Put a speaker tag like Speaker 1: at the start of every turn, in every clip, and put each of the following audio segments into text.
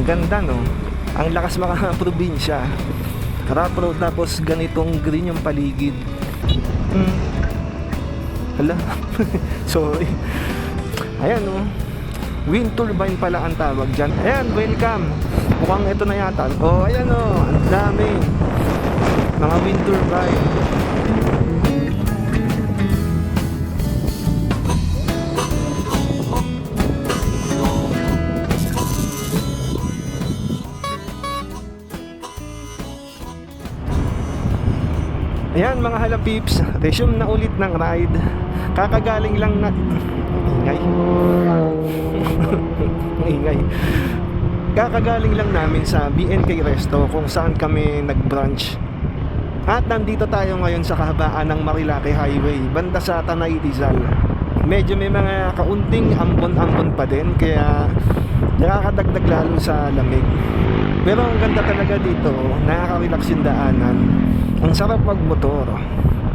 Speaker 1: Ang ganda no. Ang lakas maka probinsya. Rough road tapos ganitong green yung paligid. Hmm. Hala. Sorry. Ayan no. Wind turbine pala ang tawag dyan. Ayan, welcome. Mukhang ito na yata. Oh, ayan o. Ang dami. Mga wind turbine. Ayan mga halapips, resume na ulit ng ride. Kakagaling lang na... Ingay. Ingay. Kakagaling lang namin sa BNK Resto kung saan kami nag-brunch. At nandito tayo ngayon sa kahabaan ng Marilaki Highway, banda sa Tanay Rizal. Medyo may mga kaunting ambon-ambon pa din, kaya nakakadagdag lalo sa lamig. Pero ang ganda talaga dito, nakaka-relax yung daanan. Ang sarap magmotor.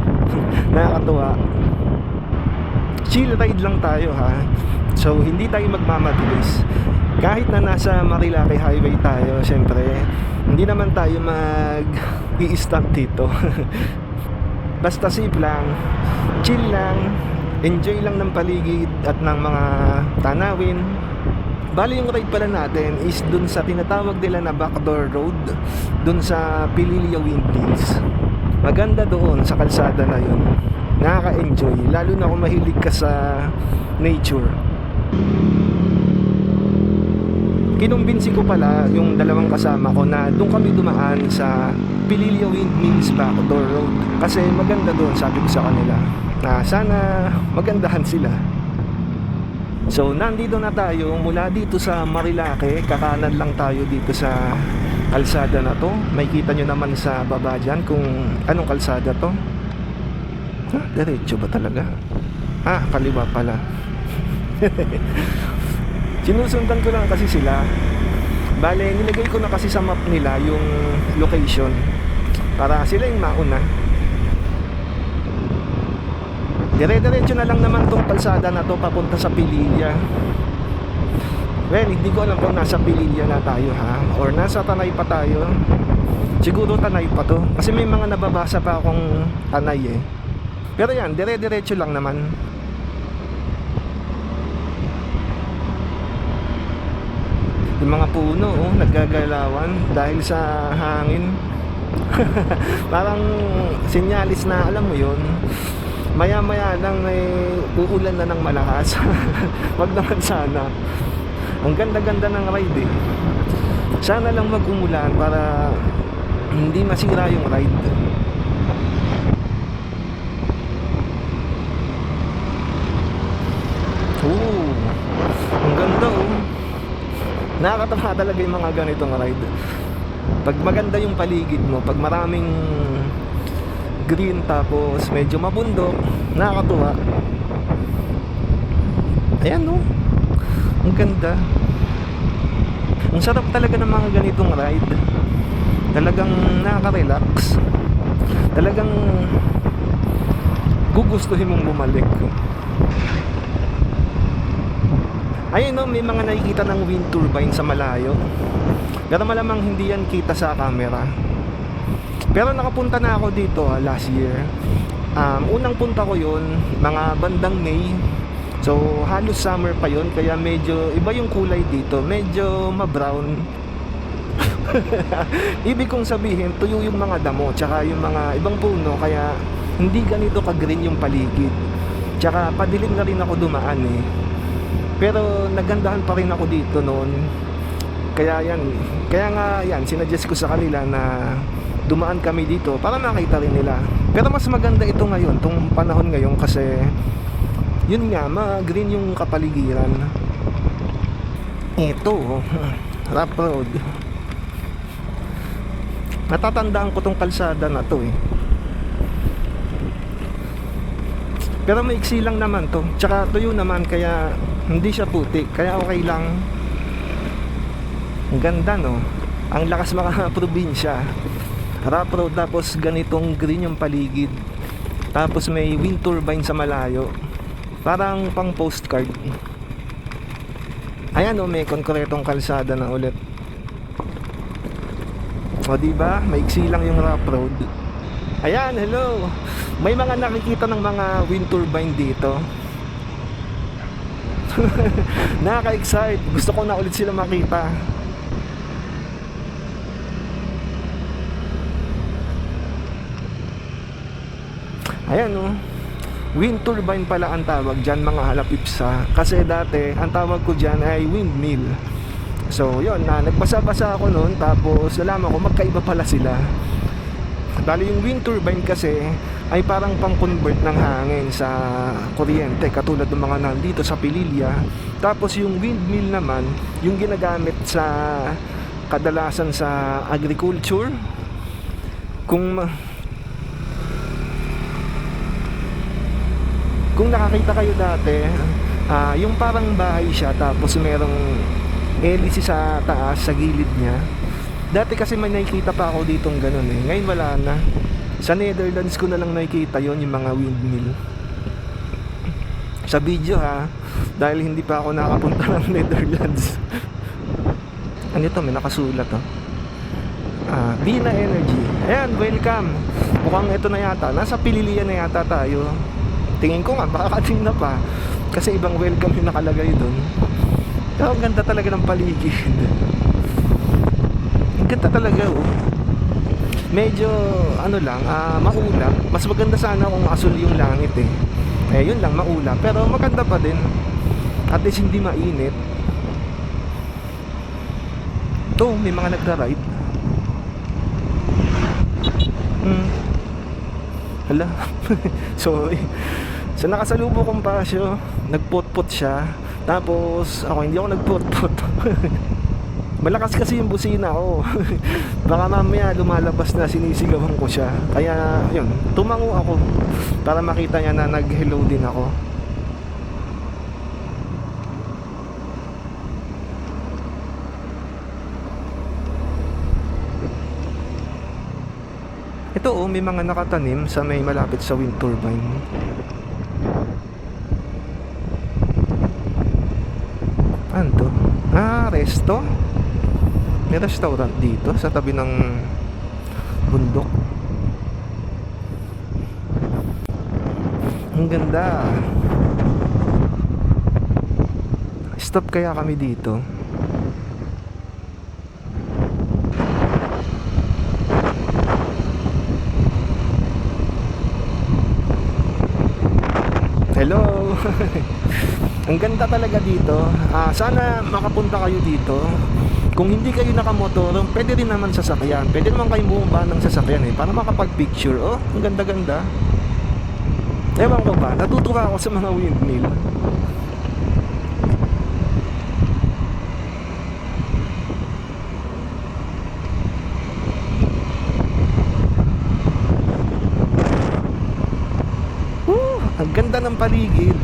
Speaker 1: Nakakatuwa. Chill ride lang tayo ha. So hindi tayo magmamabilis. Kahit na nasa Marilaki Highway tayo, syempre, hindi naman tayo mag i-stop dito. Basta safe lang, chill lang, enjoy lang ng paligid at ng mga tanawin. Bali yung ride pala natin is dun sa tinatawag nila na backdoor road, dun sa Pililio Windmills. Maganda doon sa kalsada na yun. Nakaka-enjoy, lalo na kung mahilig ka sa nature. Kinumbinsi ko pala yung dalawang kasama ko na doon kami dumaan sa Pililio Windmills Backdoor Road. Kasi maganda doon, sabi ko sa kanila, na sana magandahan sila. So, nandito na tayo mula dito sa Marilake. Kakanan lang tayo dito sa kalsada na to. May kita nyo naman sa baba dyan kung anong kalsada to. Ha, diretso ba talaga? Ah, kaliwa pala. Sinusundan ko lang kasi sila. Bale, nilagay ko na kasi sa map nila yung location. Para sila yung mauna. Dire-diretso na lang naman tong kalsada na to papunta sa Pililla. Well, hindi ko alam kung nasa Pililla na tayo ha or nasa Tanay pa tayo. Siguro Tanay pa to kasi may mga nababasa pa akong Tanay eh. Pero yan, dire-diretso lang naman. Yung mga puno, oh, naggagalawan dahil sa hangin. Parang sinyalis na alam mo yun maya maya lang may uulan na ng malakas wag naman sana ang ganda ganda ng ride eh. Sana lang wag umulan para hindi masira yung ride. Oo, ang ganda oh. Nakakatawa talaga yung mga ganitong ride. Pag maganda yung paligid mo pag maraming green tapos medyo mabundok nakakatuwa. Ayan no ganda ang sarap talaga ng mga ganitong ride. Talagang nakaka-relax. Talagang gugustuhin mong bumalik. Ayun no may mga nakikita ng wind turbine sa malayo. Pero malamang hindi yan kita sa camera. Pero nakapunta na ako dito ah, last year. Um, unang punta ko yun, mga bandang May. So, halos summer pa yun, kaya medyo iba yung kulay dito. Medyo ma-brown. Ibig kong sabihin, tuyo yung mga damo, tsaka yung mga ibang puno, kaya hindi ganito ka-green yung paligid. Tsaka padilim na rin ako dumaan eh. Pero nagandahan pa rin ako dito noon. Kaya yan, kaya nga yan, sinadjust ko sa kanila na dumaan kami dito para makita rin nila. Pero mas maganda ito ngayon, tong panahon ngayon kasi yun nga, ma-green yung kapaligiran. Ito, rough road. Natatandaan ko tong kalsada na to eh. Pero maiksi lang naman to. Tsaka tuyo naman kaya hindi siya puti. Kaya okay lang. Ang ganda no. Ang lakas maka probinsya rough road tapos ganitong green yung paligid tapos may wind turbine sa malayo parang pang postcard ayan o may konkretong kalsada na ulit O di ba? Maiksi lang yung rough road. Ayan, hello. May mga nakikita ng mga wind turbine dito. Nakaka-excite. Gusto ko na ulit sila makita. Ayan oh. Wind turbine pala ang tawag dyan mga halapipsa. Kasi dati, ang tawag ko dyan ay windmill. So, yun, na, nagbasa-basa ako noon tapos nalaman ko magkaiba pala sila. Bali yung wind turbine kasi ay parang pang-convert ng hangin sa kuryente katulad ng mga nandito sa Pililya. Tapos yung windmill naman, yung ginagamit sa kadalasan sa agriculture. Kung kung nakakita kayo dati, ah, yung parang bahay siya tapos merong hélice sa taas, sa gilid niya. Dati kasi may nakikita pa ako ditong ganun eh. Ngayon wala na. Sa Netherlands ko na lang nakikita yon yung mga windmill. Sa video ha, dahil hindi pa ako nakapunta ng Netherlands. ano ito? May nakasulat oh. Ah, Bina Energy. Ayan, welcome. Mukhang ito na yata. Nasa Pililian na yata tayo. Tingin ko nga, baka kating na pa. Kasi ibang welcome yung nakalagay doon. Pero ang ganda talaga ng paligid. Ang ganda talaga oh. Medyo ano lang, ah, maulap. Mas maganda sana kung asul yung langit eh. Eh yun lang, maulap. Pero maganda pa din. At least hindi mainit. Ito, may mga nagra-ride. Hmm. Hala. Sorry. Sa nakasalubo kong pasyo, nagpot-pot siya. Tapos, ako hindi ako nagpot-pot. Malakas kasi yung busina ko. Baka mamaya lumalabas na sinisigawan ko siya. Kaya, yun, tumango ako para makita niya na nag-hello din ako. Ito oh, may mga nakatanim sa may malapit sa wind turbine. Ano to? Resto? May restaurant dito sa tabi ng bundok. Ang ganda. Stop kaya kami dito. Hello. Ang ganda talaga dito. Ah, sana makapunta kayo dito. Kung hindi kayo nakamotor, pwede rin naman sasakyan. Pwede naman kayong bumaba ng sasakyan eh para makapag-picture. Oh, ang ganda-ganda. Ewan ko ba, natutuwa ako sa mga windmill. Woo, ang ganda ng paligid.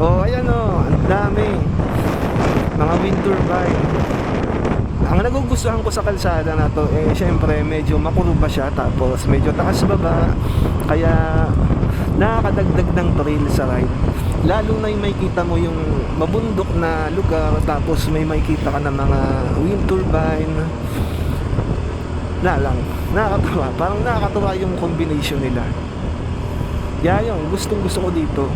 Speaker 1: Oh, ayan oh, ang dami. Mga wind turbine. Ang ko sa kalsada na to, eh, syempre, medyo makurba siya, tapos medyo taas baba. Kaya, nakakadagdag ng thrill sa ride. Lalo na yung may kita mo yung mabundok na lugar, tapos may makikita ka ng mga wind turbine. Na lang, nakakatawa. Parang nakakatawa yung combination nila. Kaya yun, gustong gusto ko dito.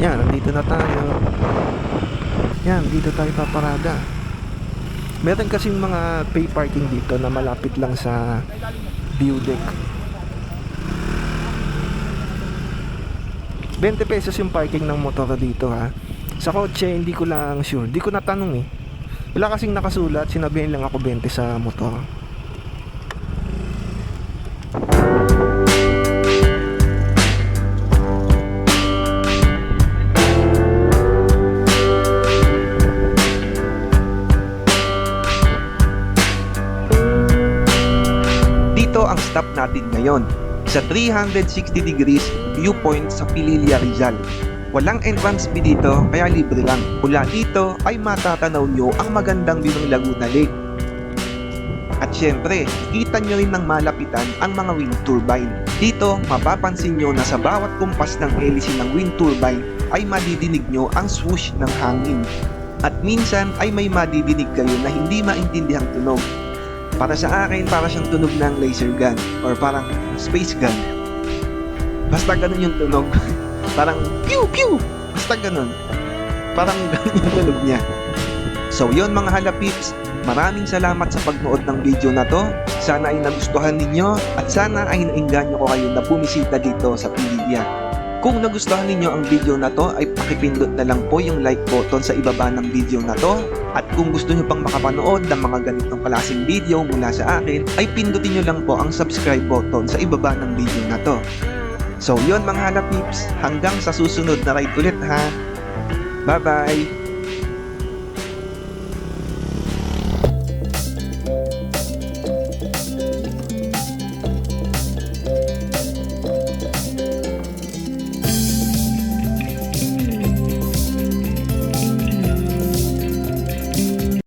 Speaker 1: Yan, nandito na tayo. Yan, dito tayo paparada. Meron kasing mga pay parking dito na malapit lang sa view deck. 20 pesos yung parking ng motor dito ha. Sa kotse, hindi ko lang sure. Hindi ko natanong eh. Wala kasing nakasulat, sinabihin lang ako 20 sa motor.
Speaker 2: Stop natin ngayon sa 360 degrees viewpoint sa Pililla Rizal. Walang entrance fee dito kaya libre lang. Mula dito ay matatanaw nyo ang magandang view ng Laguna Lake. At syempre, kita nyo rin ng malapitan ang mga wind turbine. Dito, mapapansin nyo na sa bawat kumpas ng hélice ng wind turbine ay madidinig nyo ang swoosh ng hangin. At minsan ay may madidinig kayo na hindi maintindihang tunog. Para sa akin, para siyang tunog ng laser gun or parang space gun. Basta ganun yung tunog. parang pew pew! Basta ganun. Parang ganun yung tunog niya. So yon mga halapips, maraming salamat sa pagnood ng video na to. Sana ay nagustuhan ninyo at sana ay nainganyo ko kayo na bumisita dito sa Pililla. Kung nagustuhan ninyo ang video na to ay pakipindot na lang po yung like button sa ibaba ng video na to. At kung gusto nyo pang makapanood ng mga ganitong klaseng video mula sa akin ay pindutin nyo lang po ang subscribe button sa ibaba ng video na to. So yon mga halapips, hanggang sa susunod na ride ulit ha. Bye bye!